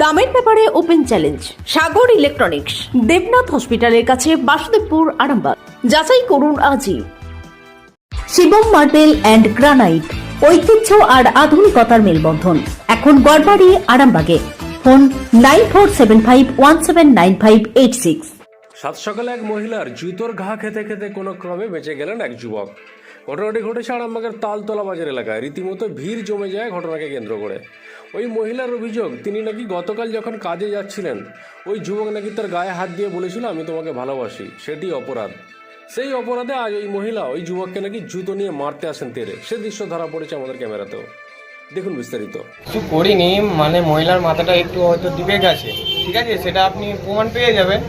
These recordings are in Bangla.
দামের ব্যাপারে open challenge, Sagar electronics, Debnath হসপিটালের কাছে বাসুদেবপুর, আরামবাগ। যাচাই করুন আজই। শিবম মার্বেল অ্যান্ড গ্রানাইট, ঐতিহ্য আর আধুনিকতার মেলবন্ধন। এখন গড়বাড়ি, আরামবাগে। Phone nine four seven five one seven nine five eight six. সাত সকালে এক মহিলার জুতোর ঘা খেতে খেতে কোনো ক্রমে বেঁচে গেলেন এক যুবক। ঘটনাটি ঘটেছে আরামবাগের তালতলা বাজার এলাকায়। রীতিমতো ভিড় জমে যায় ঘটনাকে কেন্দ্র করে। ওই মহিলার অভিযোগ, তিনি নাকি গতকাল যখন কাজে যাচ্ছিলেন, ওই যুবক নাকি তার গায়ে হাত দিয়ে বলেছিল, আমি তোমাকে ভালোবাসি। সেটি অপরাধ। সেই অপরাধে আজ ওই মহিলা ওই যুবককে নাকি জুতো নিয়ে মারতে আসেন তেরে। সে দৃশ্য ধরা পড়েছে আমাদের ক্যামেরাতেও। দেখুন বিস্তারিত। কিছু করিনি মানে মহিলার মাথাটা একটু হয়তো ডিবে গেছে। ঠিক আছে, সেটা আপনি প্রমাণ পেয়ে যাবেন।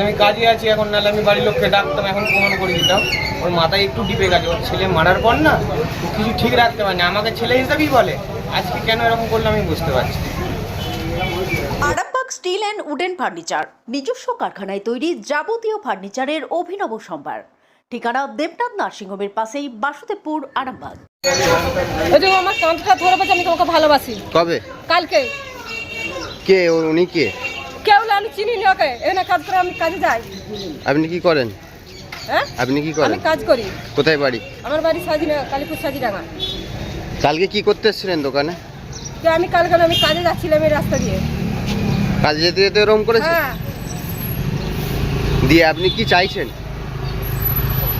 আমি কাজে আছি, এখন নাহলে আমি বাড়ির লোককে ডাকতাম, এখন প্রমাণ করে দিতাম। ওর মাথায় একটু ডিপে গেছে, ওর ছেলে মারার পর না কিছু ঠিক রাখতে পারেনি। আমাকে ছেলে হিসাবেই বলে। আজকে কেন এরকম করল আমি বুঝতে পারছি। Arambagh steel and wooden furniture নিজস্ব কারখানায় তৈরি যাবতীয় ফার্নিচারের অভিনব সম্ভার। ঠিকানা দেবনাথ নার্সিংহোমের পাশেই বাসুদেবপুর আরামবাগ। ওই যে ও আমার কাঁধটা ধরে বলছে আমি তোমাকে ভালোবাসি। কবে? কালকে। কে? ও- উনি কে? কেউ না আমি চিনি না ওকে। এখানে কাজ করে আমি কাজে যাই। আপনি কি করেন? হ্যাঁ? আপনি কি আমি করেন কাজ করি। কোথায় বাড়ি? আমার বাড়ি সাজিনা কালীপুর সাজিডাঙ্গা। কালকে কি করতে এসেছিলেন দোকানে? তো আমি কালকে আমি কাজে যাচ্ছিলাম এই রাস্তা দিয়ে। কাজে যেতে যেতে এরকম করেছে হ্যাঁ। দিয়ে আপনি কি চাইছেন?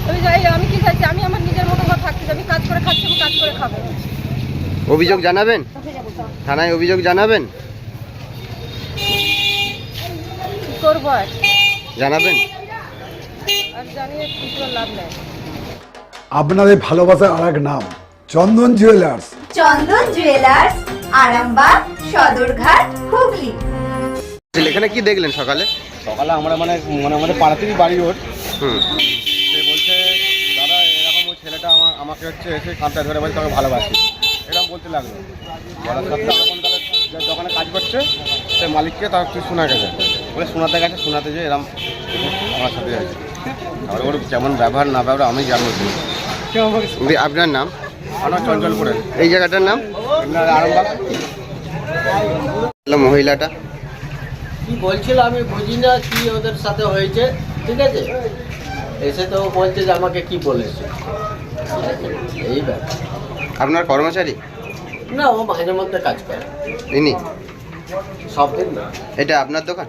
আমি যাই আমি কি চাইছি? আমি আমার নিজের মতো করে থাকছি আমি কাজ করে খাচ্ছি আমি কাজ করে খাব। অভিযোগ জানাবেন? থানায় অভিযোগ জানাবেন? কি করব আর? জানাবেন? আর জানিয়ে কি লাভ নেই। আপনাদের ভালোবাসার আর এক নাম। Chandan jewellers Chandan jewellers Arambagh Sadarghat Hooghly. এখানে কি দেখলেন সকালে? সকালে আমরা মানে মানে আমাদের পাড়াতেই বাড়ি ওর। হুম। সে বলছে দাদা এরকম ওই ছেলেটা আমার আমাকে হচ্ছে এসে কাঁধটা ধরে বলছে তোকে ভালোবাসি। এরকম বলতে লাগল। বলার সাথে দোকানে কাজ করছে সে মালিককে তার কিছু শোনা গেছে। বলে শোনাতে গেছে শোনাতে যে এরকম আমার সাথে হয়েছে। তারপরে ওর যেমন ব্যবহার না ব্যবহার আমি জানব আপনার নাম? এই জায়গাটার নাম? মহিলাটা। কি বলছিল আমি বুঝি না কি ওদের সাথে হয়েছে ঠিক আছে? এসে তো ও বলছে যে আমাকে কি বলেছে। এই ব্যাপার। আপনার কর্মচারী? না ও মাঝে মধ্যে কাজ করে। ইনি? সব দিন না। এটা আপনার দোকান?